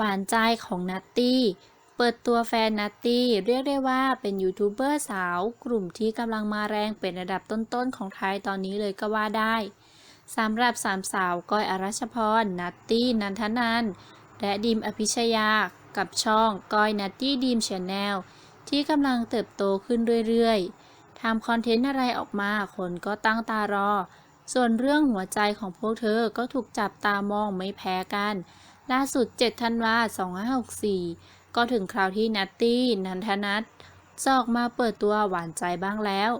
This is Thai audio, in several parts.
หวานใจของนัตตี้ เปิดตัวแฟนนัตตี้ เรียกได้ว่าเป็นยูทูบเบอร์สาว กลุ่มที่กำลังมาแรงเป็นระดับต้นๆ ของไทยตอนนี้เลยก็ว่าได้สำหรับสามสาวก้อยอรัชพร นัตตี้ นันทนัน และดิมอภิชยา กับช่องก้อยนัตตี้ดิมชแนลที่กำลังเติบโตขึ้นเรื่อยๆ ทำคอนเทนต์อะไรออกมาคนก็ตั้งตารอ ส่วนเรื่องหัวใจของพวกเธอก็ถูกจับตามองไม่แพ้กัน ล่าสุด 7 ธันวา 2564 ก็ถึงคราวที่นัตตี้นันทนัทจะออกมาเปิดตัวหวานใจบ้างแล้ว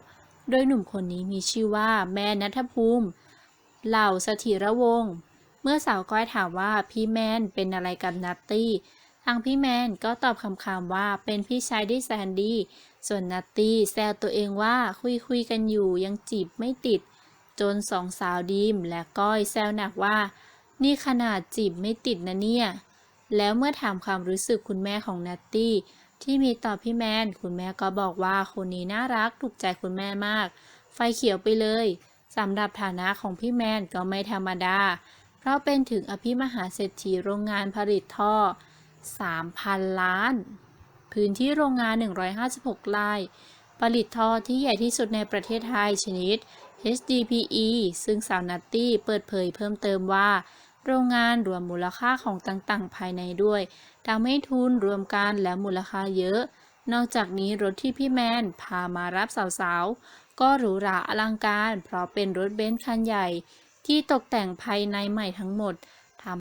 โดยหนุ่มคนนี้มีชื่อว่าแม่นัทภูมิ เหล่าสถิระวงศ์ เมื่อสาวก้อยถามว่าพี่แมนเป็นอะไรกับนัตตี้ ทางพี่แมนก็ตอบคำๆว่าเป็นพี่ชายที่แสนดี ส่วนนัตตี้แซวตัวเองว่าคุยคุยๆกันอยู่ยังจีบไม่ติด จนสองสาวดีมและก้อยแซวหนักว่า นี่ขนาดจีบไม่ติดนะเนี่ย แล้วเมื่อถามความรู้สึกคุณแม่ของนัตตี้ที่มีต่อพี่แมน คุณแม่ก็บอกว่าคนนี้น่ารักถูกใจคุณแม่มาก ไฟเขียวไปเลยสำหรับฐานะของพี่แมนก็ไม่ธรรมดา เพราะเป็นถึงอภิมหาเศรษฐีโรงงานผลิตท่อ 3,000 ล้าน พื้นที่โรงงาน 156 ไร่ ผลิตท่อที่ใหญ่ที่สุดในประเทศไทยชนิด HDPE ซึ่งสาวนัตตี้เปิดเผยเพิ่มเติมว่า โรงงานรวมมูลค่าของต่างๆ ภายในด้วยทำให้ทุนรวมกันและมูลค่าเยอะ นอกจากนี้รถที่พี่แมนพามารับสาวๆ ก็หรูหราอลังการ เพราะเป็นรถเบนซ์คันใหญ่ ที่ตกแต่งภายในใหม่ทั้งหมด